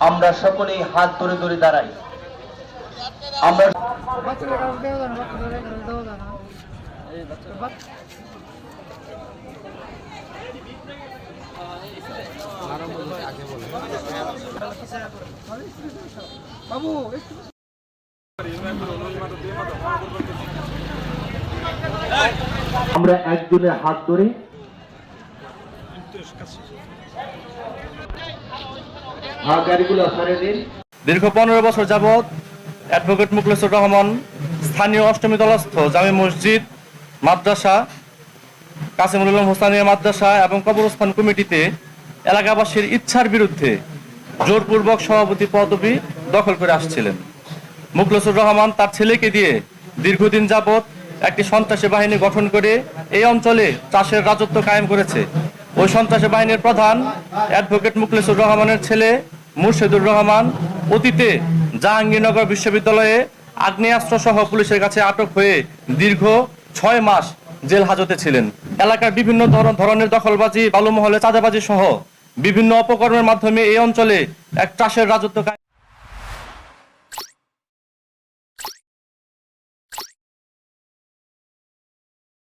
আমরা সকলেই হাত ধরে ধরে দাঁড়াই। আমরা আমরা একজনের হাত ধরে দীর্ঘ পনেরো বছর যাবৎ অ্যাডভোকেট মুখলেসুর রহমান, স্থানীয় অষ্টমী তলাস্থ, জামে মসজিদ, মাদ্রাসা, কাসিমুল উলুম হোসানিয়া মাদ্রাসা এবং কবরস্থান কমিটিতে এলাকাবাসীর ইচ্ছার বিরুদ্ধে জোরপূর্বক সভাপতি পদবি দখল করে আসছিলেন। মুখলেসুর রহমান তার ছেলেকে দিয়ে দীর্ঘদিন যাবৎ একটি সন্ত্রাসী বাহিনী গঠন করে এই অঞ্চলে চাষের রাজত্ব কায়েম করেছে। ওই সন্ত্রাসী বাহিনীর প্রধান অ্যাডভোকেট মুখলেসুর রহমানের ছেলে মুর্শেদুর রহমান অতীতে জাহাঙ্গীরনগর বিশ্ববিদ্যালয়ে আগ্নেয়াস্ত্র সহ পুলিশের কাছে আটক হয়ে দীর্ঘ ছয় মাস জেল হাজতে ছিলেন। এলাকার বিভিন্ন ধরন- ধরনের দখলবাজি, বালুমহলে চাঁদাবাজি সহ বিভিন্ন অপকর্মের মাধ্যমে এই অঞ্চলে এক চাষের রাজত্ব